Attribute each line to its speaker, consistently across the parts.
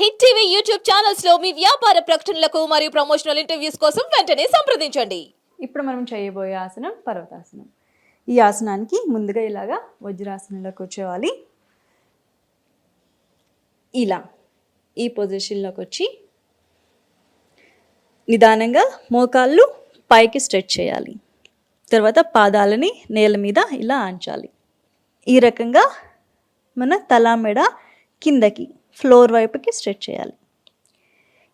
Speaker 1: Hit TV YouTube ఛానల్స్లో మీ వ్యాపార ప్రకటనలకు మరియు ప్రమోషనల్ ఇంటర్వ్యూస్ కోసం వెంటనే సంప్రదించండి.
Speaker 2: ఇప్పుడు మనం చేయబోయే ఆసనం పర్వతాసనం. ఈ ఆసనానికి ముందుగా ఇలాగా వజ్రాసనంలో కూర్చోవాలి ఇలా ఈ పొజిషన్లోకి వచ్చి నిదానంగా మోకాళ్ళు పైకి స్ట్రెచ్ చేయాలి. తర్వాత పాదాలని నేల మీద ఇలా ఆంచాలి. ఈ రకంగా మన తల మెడ కిందకి ఫ్లోర్ వైపుకి స్ట్రెచ్ చేయాలి.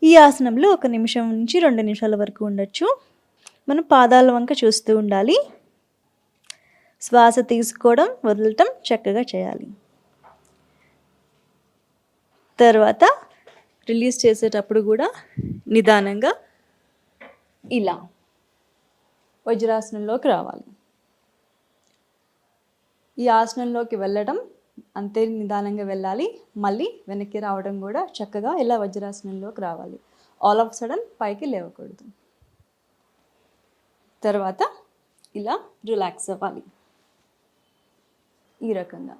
Speaker 2: ఈ ఆసనంలో ఒక నిమిషం నుంచి రెండు నిమిషాల వరకు ఉండొచ్చు. మనం పాదాల వంక చూస్తూ ఉండాలి. శ్వాస తీసుకోవడం వదలటం చక్కగా చేయాలి. తర్వాత రిలీజ్ చేసేటప్పుడు కూడా నిదానంగా ఇలా వజ్రాసనంలోకి రావాలి. ఈ ఆసనంలోకి వెళ్ళడం అంతే నిదానంగా వెళ్ళాలి. మళ్ళీ వెనక్కి రావడం కూడా చక్కగా ఇలా వజ్రాసనంలోకి రావాలి. ఆల్ ఆఫ్ సడన్ పైకి లేవకూడదు. తర్వాత ఇలా రిలాక్స్ అవ్వాలి. ఈ రకంగా.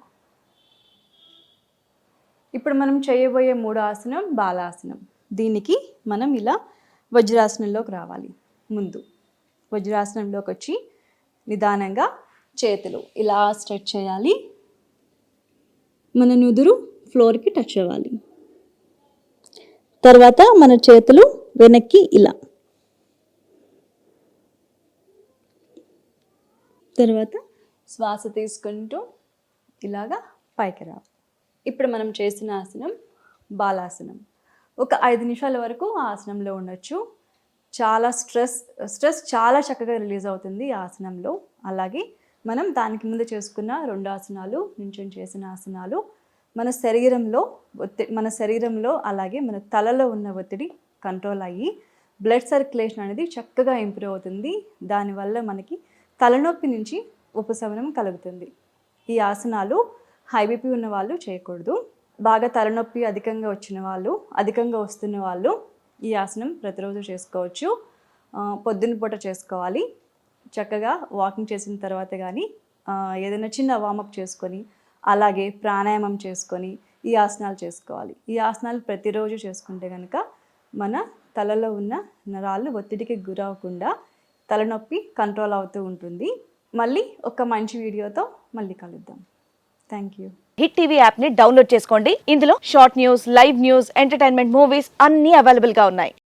Speaker 2: ఇప్పుడు మనం చేయబోయే మూడో ఆసనం బాలాసనం. దీనికి మనం ఇలా వజ్రాసనంలోకి రావాలి. ముందు వజ్రాసనంలోకి వచ్చి నిదానంగా చేతులు ఇలా స్ట్రెచ్ చేయాలి. మన నుదురు ఫ్లోర్కి టచ్ అవ్వాలి. తర్వాత మన చేతులు వెనక్కి ఇలా. తర్వాత శ్వాస తీసుకుంటూ ఇలాగా పైకి రావాలి ఇప్పుడు మనం చేసిన ఆసనం బాలాసనం. ఒక ఐదు నిమిషాల వరకు ఆ ఆసనంలో ఉండొచ్చు. చాలా స్ట్రెస్ స్ట్రెస్ చాలా చక్కగా రిలీజ్ అవుతుంది ఈ ఆసనంలో. అలాగే మనం దానికి ముందు చేసుకున్న రెండు ఆసనాలు నుంచొని చేసిన ఆసనాలు మన శరీరంలో ఒత్తిడి మన శరీరంలో అలాగే మన తలలో ఉన్న ఒత్తిడి కంట్రోల్ అయ్యి బ్లడ్ సర్క్యులేషన్ అనేది చక్కగా ఇంప్రూవ్ అవుతుంది. దానివల్ల మనకి తలనొప్పి నుంచి ఉపశమనం కలుగుతుంది. ఈ ఆసనాలు హై బీపీ ఉన్న వాళ్ళు చేయకూడదు. బాగా తలనొప్పి అధికంగా వచ్చిన వాళ్ళు అధికంగా వస్తున్న వాళ్ళు ఈ ఆసనం ప్రతిరోజు చేసుకోవచ్చు. పొద్దున పూట చేసుకోవాలి. చక్కగా వాకింగ్ చేసిన తర్వాత కానీ ఏదైనా చిన్న వామప్ చేసుకొని అలాగే ప్రాణాయామం చేసుకొని ఈ ఆసనాలు చేసుకోవాలి. ఈ ఆసనాలు ప్రతిరోజు చేసుకుంటే కనుక మన తలలో ఉన్న నరాలు ఒత్తిడికి గురవకుండా తలనొప్పి కంట్రోల్ అవుతూ ఉంటుంది. మళ్ళీ ఒక మంచి వీడియోతో మళ్ళీ కలుద్దాం. థ్యాంక్ యూ
Speaker 3: హిట్ టీవీ యాప్ని డౌన్లోడ్ చేసుకోండి. ఇందులో short news live news entertainment movies అన్నీ అవైలబుల్గా ఉన్నాయి.